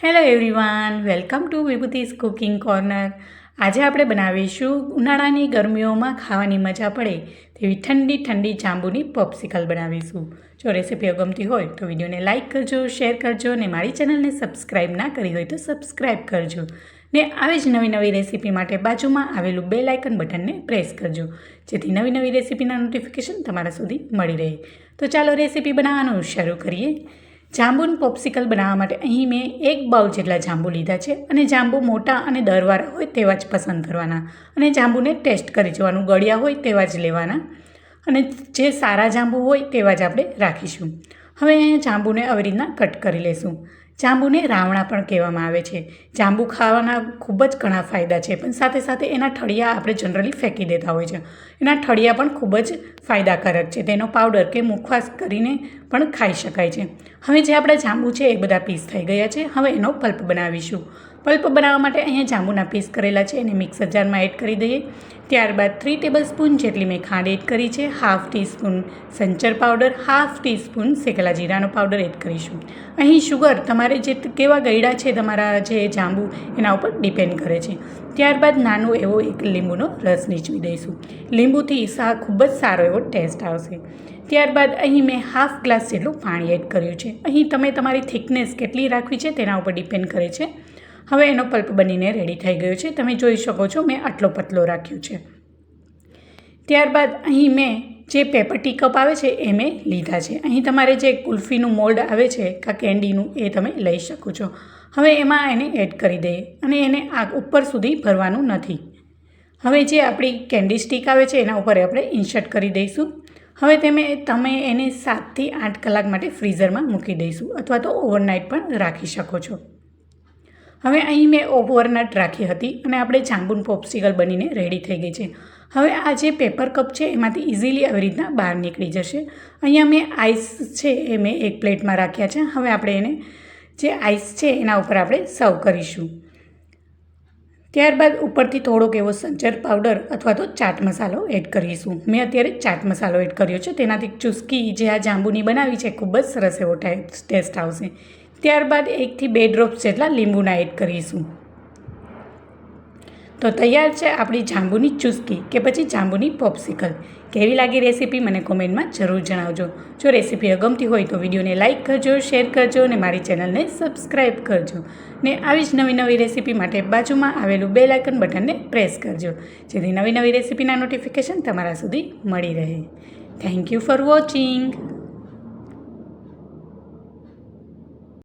Hello everyone welcome to Vibhuti's cooking corner આજે આપણે બનાવીશું ઉનાળાની ગરમીઓમાં ખાવાની મજા પડે તેવી ઠંડી ઠંડી જાંબુની પોપ્સિકલ બનાવીશું. જો રેસીપીઓ ગમતી હોય તો વિડીયોને લાઇક કરજો શેર કરજો અને મારી ચેનલને સબસ્ક્રાઈબ ના કરી હોય તો સબસ્ક્રાઈબ કરજો. ને આવી જ નવી નવી રેસીપી માટે બાજુમાં આવેલું બે લાઇકન બટનને પ્રેસ કરજો, જેથી નવી નવી રેસીપીના નોટિફિકેશન તમારા સુધી મળી રહે. તો ચાલો રેસીપી બનાવવાનું શરૂ કરીએ. જાંબુન પોપ્સિકલ બનાવવા માટે અહીં મેં એક બાઉલ જેટલા જાંબુ લીધા છે અને જાંબુ મોટા અને દરવાળા હોય તેવા જ પસંદ કરવાના અને જાંબુને ટેસ્ટ કરી જોવાનું ગળ્યા હોય તેવા જ લેવાના અને જે સારા જાંબુ હોય તેવા જ આપણે રાખીશું. હવે અહીંયા જાંબુને આવી રીતના કટ કરી લેશું. જાંબુને રાવણા પણ કહેવામાં આવે છે. જાંબુ ખાવાના ખૂબ જ ઘણા ફાયદા છે, પણ સાથે સાથે એના ઠળિયા આપણે જનરલી ફેંકી દેતા હોય છે. એના ઠળિયા પણ ખૂબ જ ફાયદાકારક છે, તેનો પાવડર કે મુખવાસ કરીને પણ ખાઈ શકાય છે. હવે જે આપણા જાંબુ છે એ બધા પીસ થઈ ગયા છે, હવે એનો પલ્પ બનાવીશું. પલ્પ બનાવવા માટે અહીંયા જાંબુના પીસ કરેલા છે, એને મિક્સર જારમાં એડ કરી દઈએ. ત્યારબાદ થ્રી ટેબલ સ્પૂન જેટલી મેં ખાંડ એડ કરી છે હાફ ટીસ્પૂન સંચર પાવડર હાફ ટીસ્પૂન શેકેલા જીરાનો પાવડર એડ કરીશું. અહીં શુગર તમારે જે કેવા ગયડા છે તમારા જે જાંબુ, એના ઉપર ડિપેન્ડ કરે છે. ત્યારબાદ નાનો એવો એક લીંબુનો રસ નીચવી દઈશું. લીંબુથી સા ખૂબ જ સારો એવો ટેસ્ટ આવશે. ત્યારબાદ અહીં મેં હાફ ગ્લાસ જેટલું પાણી એડ કર્યું છે. અહીં તમે તમારી થિકનેસ કેટલી રાખવી છે તેના ઉપર ડિપેન્ડ કરે છે. હવે એનો પલ્પ બનીને રેડી થઈ ગયો છે. તમે જોઈ શકો છો મેં આટલો પતલો રાખ્યો છે. ત્યારબાદ અહીં મેં જે પેપર ટી કપ આવે છે, એ મેં લીધા છે. અહીં તમારે જે કુલ્ફીનું મોલ્ડ આવે છે, કાં કેન્ડીનું એ તમે લઈ શકો છો. હવે એમાં એને એડ કરી દઈએ અને એને આગ ઉપર સુધી ભરવાનું નથી. હવે જે આપણી કેન્ડી સ્ટીક આવે છે, એના ઉપર આપણે ઇન્સર્ટ કરી દઈશું. હવે તમે તમે એને સાતથી આઠ કલાક માટે ફ્રીઝરમાં મૂકી દઈશું અથવા તો ઓવરનાઇટ પણ રાખી શકો છો. હવે અહીં મેં ઓવરનાઇટ રાખી હતી અને આપણે જાંબુન પોપ્સિકલ બનીને રેડી થઈ ગઈ છે. હવે આ જે પેપર કપ છે એમાંથી ઇઝીલી આવી રીતના બહાર નીકળી જશે. અહીંયા મેં આઈસ છે એ મેં એક પ્લેટમાં રાખ્યા છે. હવે આપણે એને જે આઈસ છે એના ઉપર આપણે સર્વ કરીશું. ત્યારબાદ ઉપરથી થોડોક એવો સંચર પાવડર અથવા તો ચાટ મસાલો એડ કરીશું. મેં અત્યારે ચાટ મસાલો એડ કર્યો છે. તેનાથી ચુસ્કી જે આ જાંબુની બનાવી છે ખૂબ જ સરસ એવો ટાઈપ ટેસ્ટ આવશે. ત્યારબાદ એકથી બે ડ્રોપ્સ જેટલા લીંબુના એડ કરીશું. તો તૈયાર છે આપણી જાંબુની ચુસ્કી કે પછી જાંબુની પોપ્સિકલ કેવી લાગી રેસીપી મને કોમેન્ટમાં જરૂર જણાવજો. જો રેસીપી અગમતી હોય તો વિડીયોને લાઇક કરજો શેર કરજો અને મારી ચેનલને સબસ્ક્રાઈબ કરજો. ને આવી જ નવી નવી રેસીપી માટે બાજુમાં આવેલું બે આઇકન બટનને પ્રેસ કરજો, જેથી નવી નવી રેસીપીના નોટિફિકેશન તમારા સુધી મળી રહે. Thank you for watching